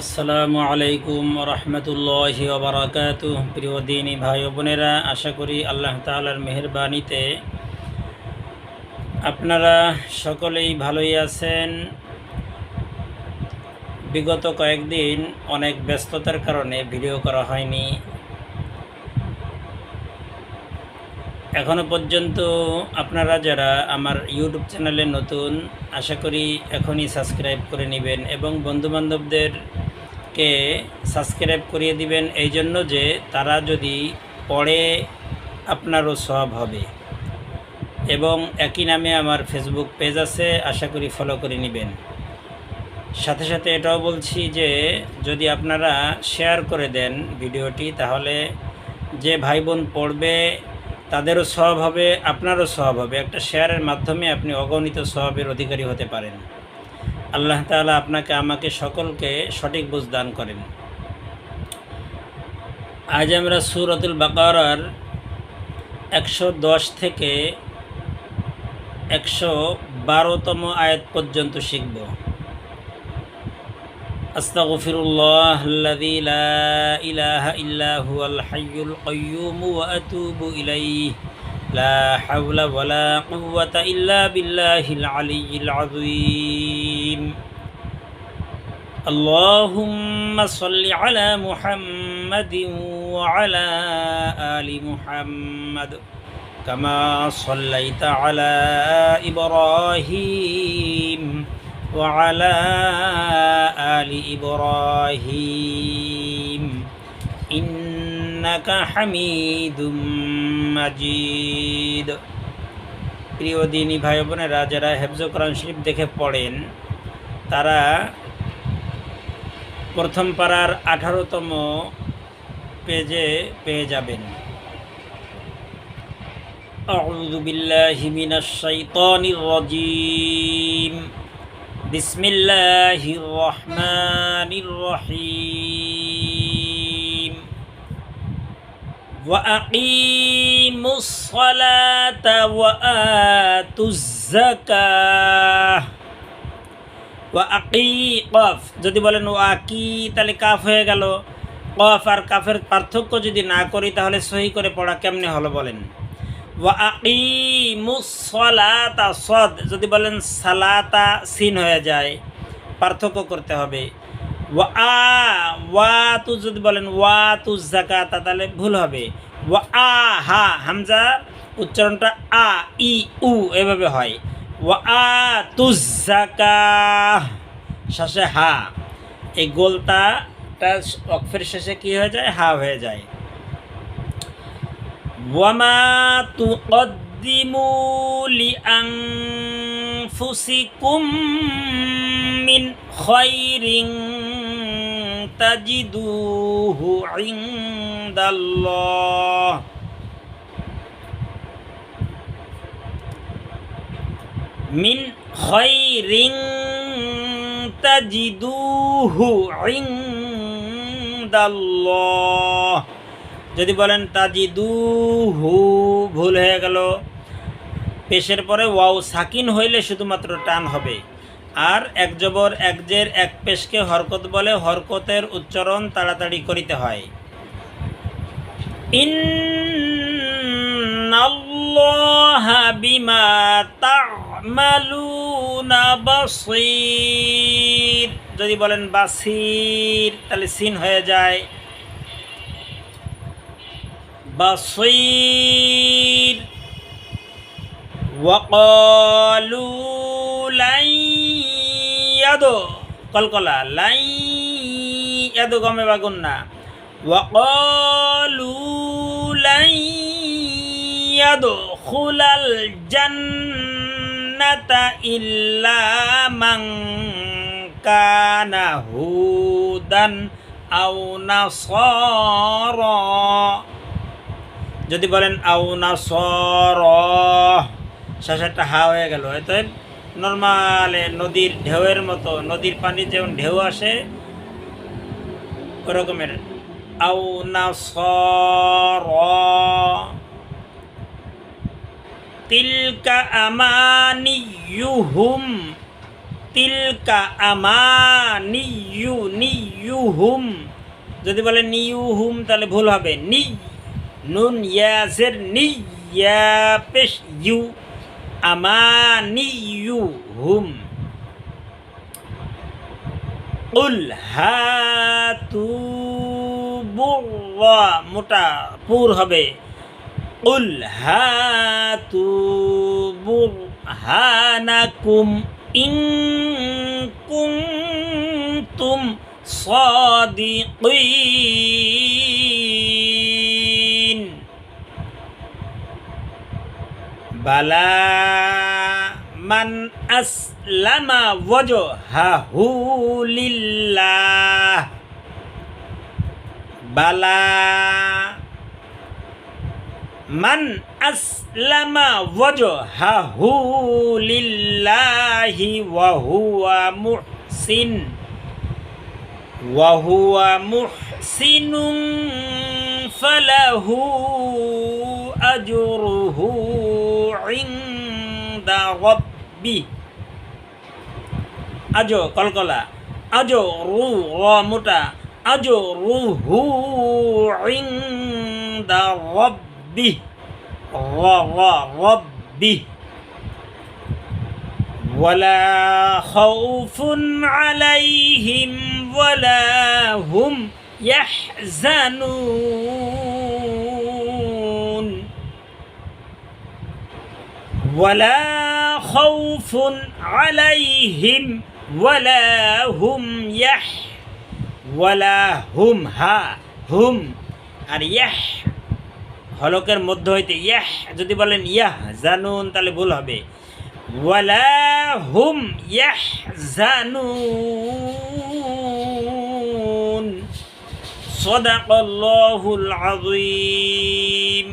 আসসালামু আলাইকুম রহমতুল্লাহ ওবরাকাত প্রিয় দিনী ভাই বোনেরা, আশা করি আল্লাহ তালার মেহরবানিতে আপনারা সকলেই ভালোই আছেন। বিগত কয়েকদিন অনেক ব্যস্ততার কারণে ভিডিও করা হয়নি। এখনও পর্যন্ত আপনারা যারা আমার ইউটিউব চ্যানেলে নতুন, আশা করি এখনই সাবস্ক্রাইব করে নেবেন এবং বন্ধুবান্ধবদেরকে সাবস্ক্রাইব করিয়ে দিবেন এই জন্য যে তারা যদি পড়ে, আপনারও সব হবে। এবং একই নামে আমার ফেসবুক পেজ আছে, আশা করি ফলো করে নেবেন। সাথে সাথে এটাও বলছি যে, যদি আপনারা শেয়ার করে দেন ভিডিওটি, তাহলে যে ভাই বোন পড়বে, তাদেরও সব হবে, আপনারও সব হবে। একটা শেয়ারের মাধ্যমে আপনি অগণিত সবের অধিকারী হতে পারেন। আল্লাহ তালা আপনাকে, আমাকে সকলকে সঠিক বুঝ দান করেন। আজ আমরা সুরতুল বাকার একশো দশ থেকে একশো বারোতম আয়াত পর্যন্ত শিখব। আস্তাফিরুল্লাহ ইহ ইহ ইহ ইহ ইহ ইহ ইহ ইহ ইহ ইহ اللهم صل على محمد وعلى آل محمد كما صليت على إبراهيم وعلى آل إبراهيم إنك حميد مجيد প্রিয় দিনী ভাই বোনেরা যারা হেফজ কোরআন শরীফ দেখে পড়েন তারা প্রথম পাড়ার আঠারোতম পেজে পেয়ে যাবেন أعوذ بالله من الشيطان الرجيم بسم الله الرحمن الرحيم وأقيموا الصلاة وآتوا الزكاة ওয়াকি কফ। যদি বলেন ওয়াকি তাহলে কাফ হয়ে গেল। কফ আর কাফের পার্থক্য যদি না করি, তাহলে সহি করে পড়া কেমনে হলো বলেন? ওয়াকি মুসলাতা সদ। যদি বলেন সালাতা, সিন হয়ে যায়, পার্থক্য করতে হবে। ওয়া আ, ওয়া তু যদি বলেন ওয়া তু জাকাতা তাহলে ভুল হবে। ওয়া আ, হা, হামজা, উচ্চারণটা আ, ই, উ, এভাবে হয়। ওয়াতুজাকাহ শেষে হা। এই গোলতাটা অক্ষের শেষে কি হয়ে যায়? হা হয়ে যায়। ওয়ামা তু অদ্দিমুলি আং ফুসিকুম মিন খৈরিং তাজিদুহু ইন্দাল্লাহ। মিন খৈরিং তাজিদুহু ইন্দাল্লাহ। যদি বলেন তাজিদুহু, ভুল হয়ে গেল। পেশের পরে ওয়াও সাকিন হইলে শুধুমাত্র টান হবে। আর এক জবর, এক জের, এক পেশকে হরকত বলে হরকতের উচ্চারণ তাড়াতাড়ি করিতে হয়। ইন বিমা তামালুনা বাসির যদি বলেন বাসির, তাহলে সিন হয়ে যায়। বাসির। ওয়াকালু লাইয়াদ কলকলা লাইয়াদ গমে বাগুন না ওয়াকালু লাইয়াদ খুলাল জান ইল্লা মাং কানা হুদান আও নাসর যদি বলেন আও নাসর শেষে একটা হা হয়ে গেল। হয়তো নর্মাল নদীর ঢেউয়ের মতো, নদীর পানি যেমন ঢেউ আসে, ওরকমের। আও নাসর তিলকা আমানিয়ুহুম, তিলকা আমানিয়ু নিয়ু যদি বলেন নিউ হুম তাহলে ভুল হবে। নি, নুন ইয়াসের নি, ইয়া, পেশ, ইউ আমানি ইউ হুম উল হাতু মোটা, পুর হবে। উল হাতু বুরহানাকুম ইন কুনতুম সাদিকিন বালা মান আসলামা ওয়াজহাহু লিল্লাহ বালা মান আসলামা ওয়াজহাহু লিল্লাহি ওয়া হুয়া মুহসিন ওয়া হুয়া মুহসিনুন ফালাহু আজরুহু ইনদা রাব্বি আজো কলকলা আজো রু র মোটা আজো রুহু ইনদা রাব্বি র র রাব্বি ولا خوف عليهم ولا هم يحزنون ولا خوف عليهم ولا هم يح ولا هم হা হুম আর ইয়াহ হলকের মধ্য হইতে ইয়াহ যদি বলেন ইয়াহ জানুন তাহলে ভুল হবে ওয়ালা হুম ইয়াহ জানুন صدق الله العظيم